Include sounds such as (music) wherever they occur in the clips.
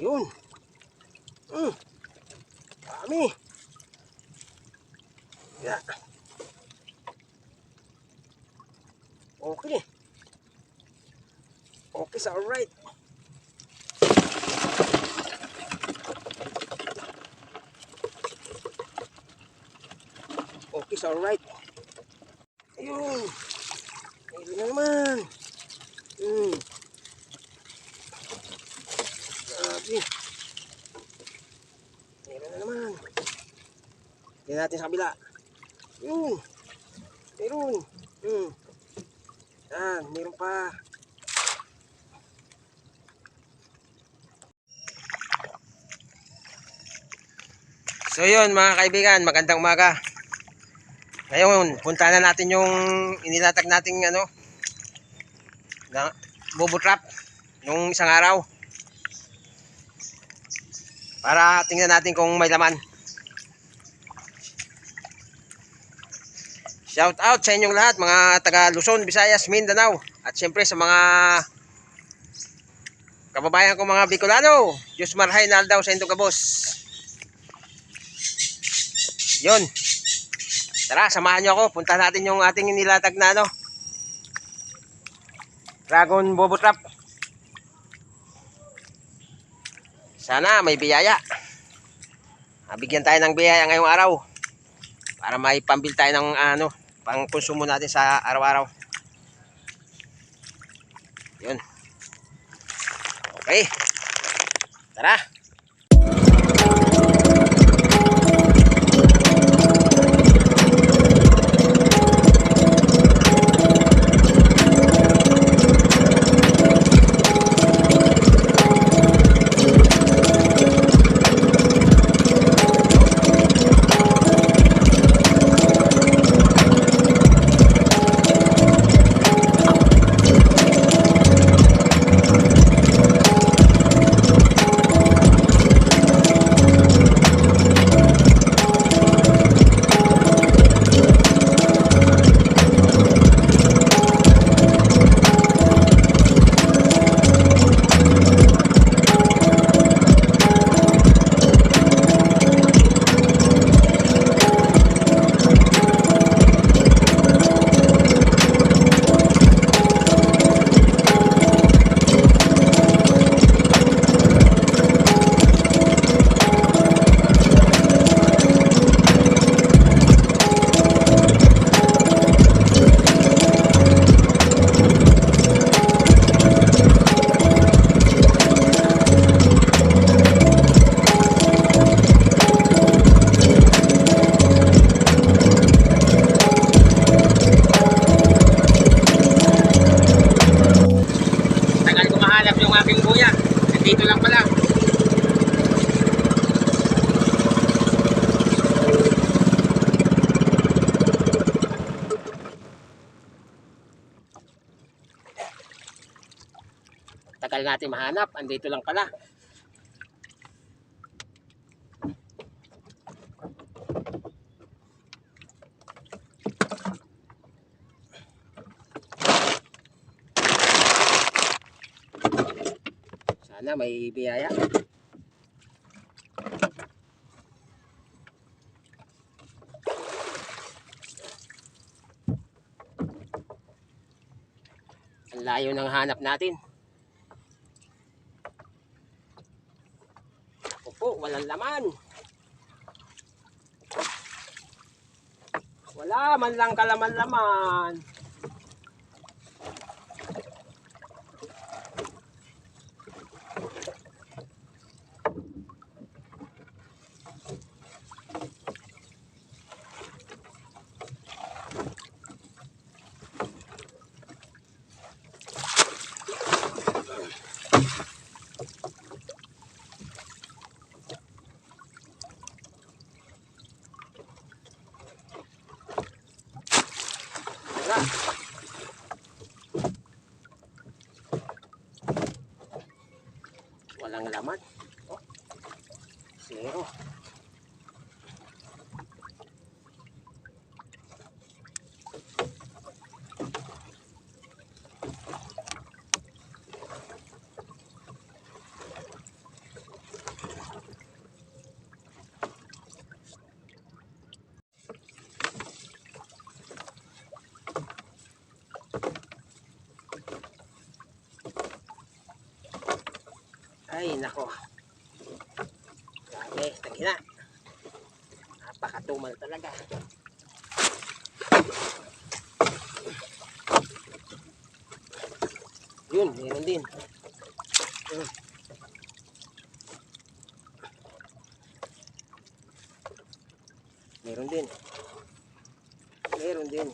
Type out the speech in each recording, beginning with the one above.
Yun. Mm. Dami. Yeah. Okay. Okay, so alright. Okay, so alright. Ayun. Ayun na naman. Hmm. Grabe. Meron na naman. Tingnan natin sa kabila. Yun. Meron. Hmm. Yan, meron pa. So yun mga kaibigan, magandang umaga. Ngayon, punta na natin yung inilatag nating ano, na bobo yung isang araw. Para tingnan natin kung may laman. Shout out sa inyong lahat, mga taga Luzon, Visayas, Mindanao. At siyempre sa mga kababayan ko mga Bicolano. Diyos marhay na daw sa Indong Kabos. Yun. Tara, samahan nyo ako. Punta natin yung ating nilatag na ano. Dragon Bobo Trap. Sana may biyaya. Mabigyan tayo ng biyaya ngayong araw. Para may pambil tayo ng ano, pang konsumo natin sa araw-araw. Yun. Okay. Tara. Natin mahanap. Andito lang pala. Sana may biyaya. Ang layo ng hanap natin. Walang laman. Wala man lang kalaman-laman. Wala. Walang laman. Oh. Zero. Ay, nako. Grabe, tangina. Napakatumal talaga. Yun, meron din. Yun. Meron din. Meron din.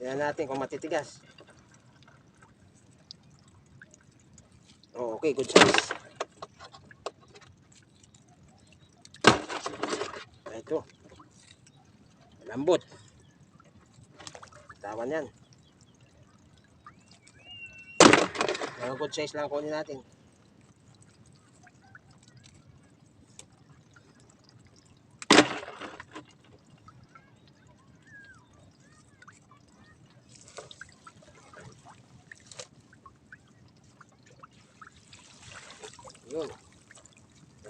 Tingnan natin kung matitigas. Oh, okay, good size. Ito. Lambot. Tawan yan. Mga good size lang kunin natin.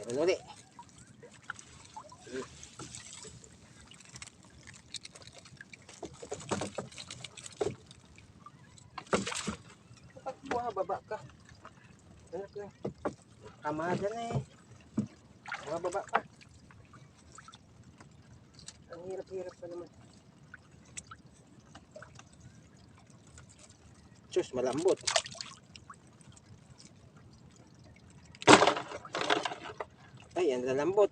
Hmm. Kapag bumababa ka. Anak lang. Kamada na eh. Bumababa ka. Ang hirap-hirap pa naman. Diyos, malambot. Ay, ang lalambot.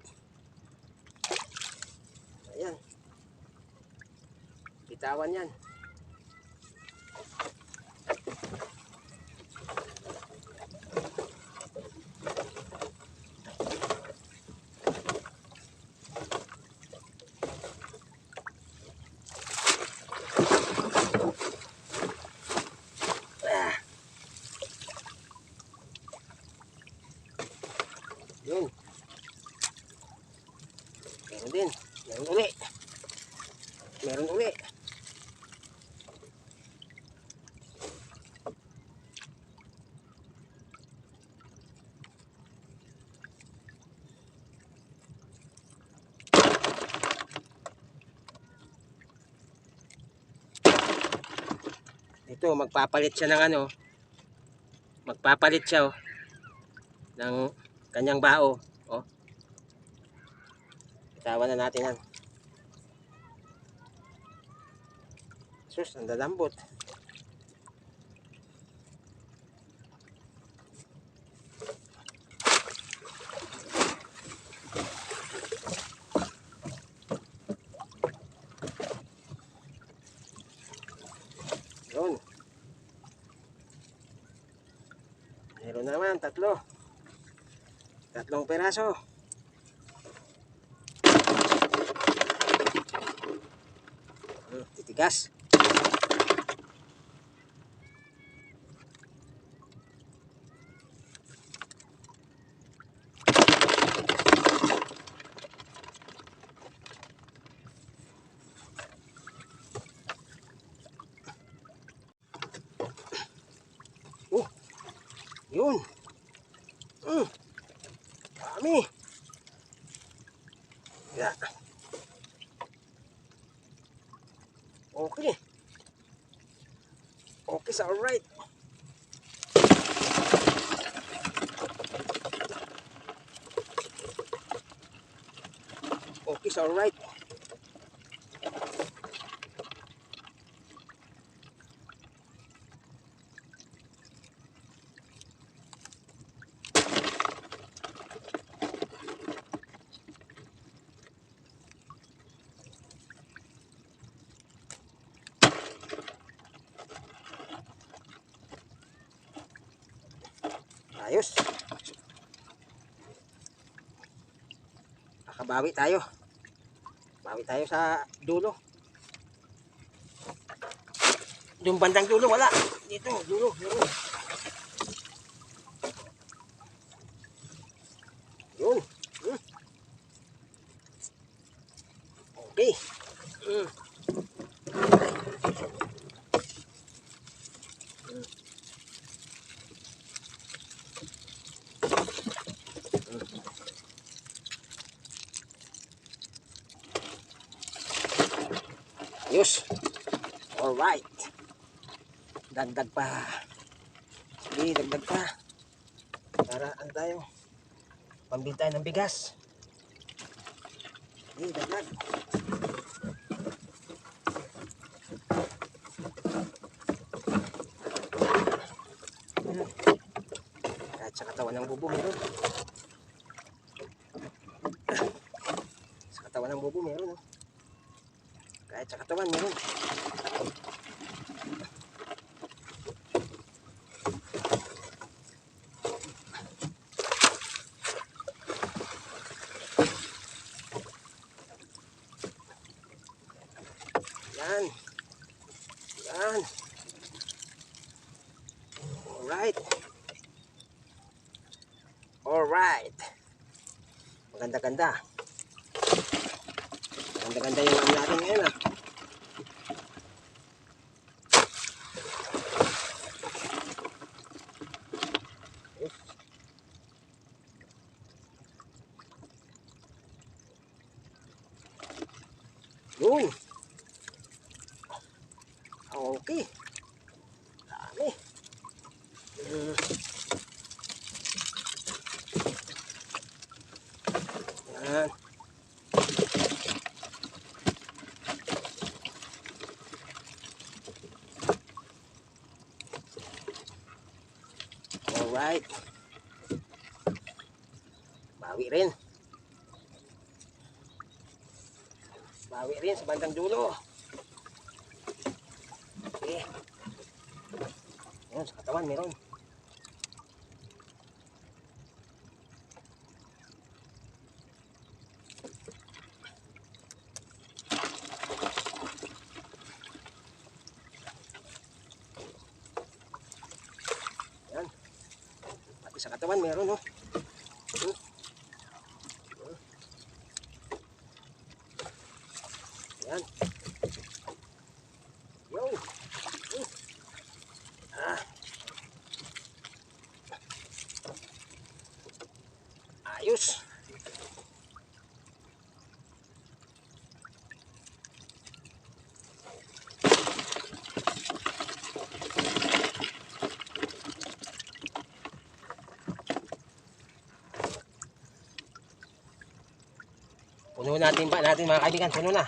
Ayan. Bitawan yan. Ah. Yun. Meron din. Meron uli. Meron uli. Ito, magpapalit siya ng ano. Magpapalit siya oh, ng kanyang bao. Oh. Bitawan na natin yan. Sus, ang lalambot. Yun. Meron na naman, tatlo. Tatlong peraso. Hmm, titigas. Oh, yun. Mm. Dami. Yeah. Okay. Okay, so alright. Okay, so alright. Ayos. Nakabawi tayo. Bawi tayo sa dulo. Yung bandang dulo, wala. Dito, dulo, dulo. Yun. Hmm. Okay. Hmm. Ayos. Alright. Dagdag pa. Sige, dagdag pa. Para ano tayo? Pambili ng bigas. Sige, dagdag. Kahit sa katawan ng bubo meron. Sa katawan ng bubo meron. Oh. Kahit sa katawan meron. Yan. Yan. Alright. Alright. Maganda-ganda yung ano natin ngayon ah. Yun. Okay. Dami. Mm. Yan. Alright. Bawi rin. Bawi rin sa bandang dulo. Okay. Ayan, sa katawan meron. Ayan. Pati sa katawan meron? Hmm. Hmm. Ayan. Yo. Hmm. Ah. Ayos. Puno natin ba natin mga kaibigan? Puno na.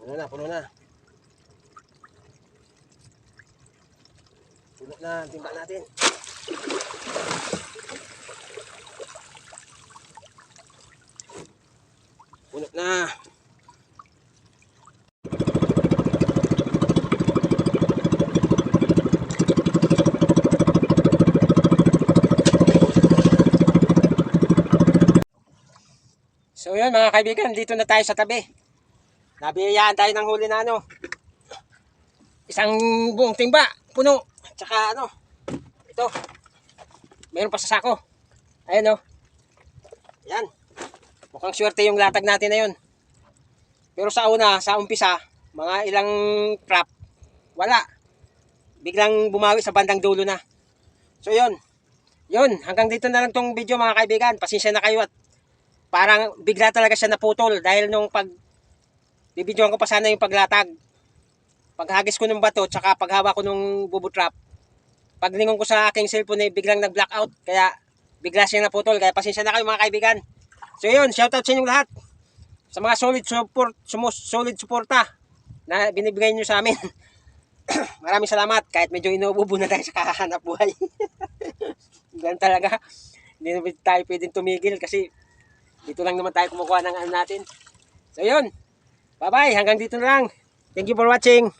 Puno na, puno na. Puno na timba natin. Puno na. Yun mga kaibigan, dito na tayo sa tabi. Nabiyayaan tayo ng huli na ano. Isang buong timba, puno. Tsaka ano, ito. Meron pa sa sako. Ayan o. Yan. Mukhang swerte yung latag natin na yun. Pero sa una, sa umpisa, mga ilang crop, wala. Biglang bumawi sa bandang dulo na. So yun. Yun, hanggang dito na lang tong video mga kaibigan. Pasensya na kayo at parang bigla talaga siya naputol dahil nung pag bibidyoan ko pa sana yung paglatag. Paghagis ko ng bato tsaka paghawa ko ng bubo trap. Paglingon ko sa aking cellphone eh, biglang nag-blackout kaya bigla siya naputol kaya pasensya na kayo mga kaibigan. So yun, shoutout sa inyong lahat. Sa mga solid support, sumus, solid suporta na binibigay niyo sa amin. (coughs) Maraming salamat kahit medyo inuubo na tayo sa kahanap buhay. (laughs) Ganun talaga. Hindi tayo pwedeng tumigil kasi dito lang naman tayo kumukuha ng ano natin. So yun. Bye-bye. Hanggang dito na lang. Thank you for watching.